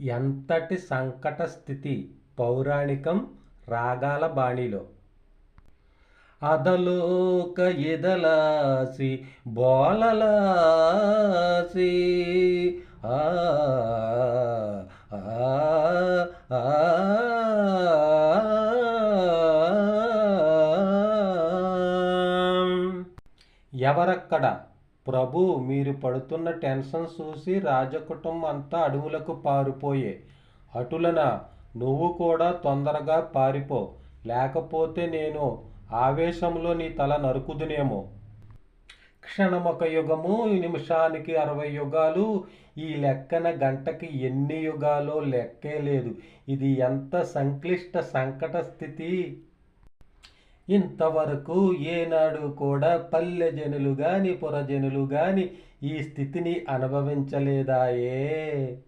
ఎంతటి సంకట స్థితి పౌరాణికం రాగాల బాణిలో? అదలోక ఎదలాసి బోలలాసి ఆ ఆ, ఎవరక్కడ? ప్రభు మీరు పడుతున్న టెన్షన్ చూసి రాజకుటుంబం అంతా అడవులకు పారిపోయే. అటులన నువ్వు కూడా తొందరగా పారిపో. లేకపోతే నేను ఆవేశంలో నీ తల నరుకుదునేమో. క్షణమొక యుగము నిమిషానికి అరవై యుగాలు. ఈ లెక్కన గంటకి ఎన్ని యుగాలో లెక్కే లేదు. ఇది ఎంత సంక్లిష్ట సంకట స్థితి? ఇంతవరకు ఏనాడు కూడా పల్లె జనులు గాని పురజనులు గాని ఈ స్థితిని అనుభవించలేదాయే.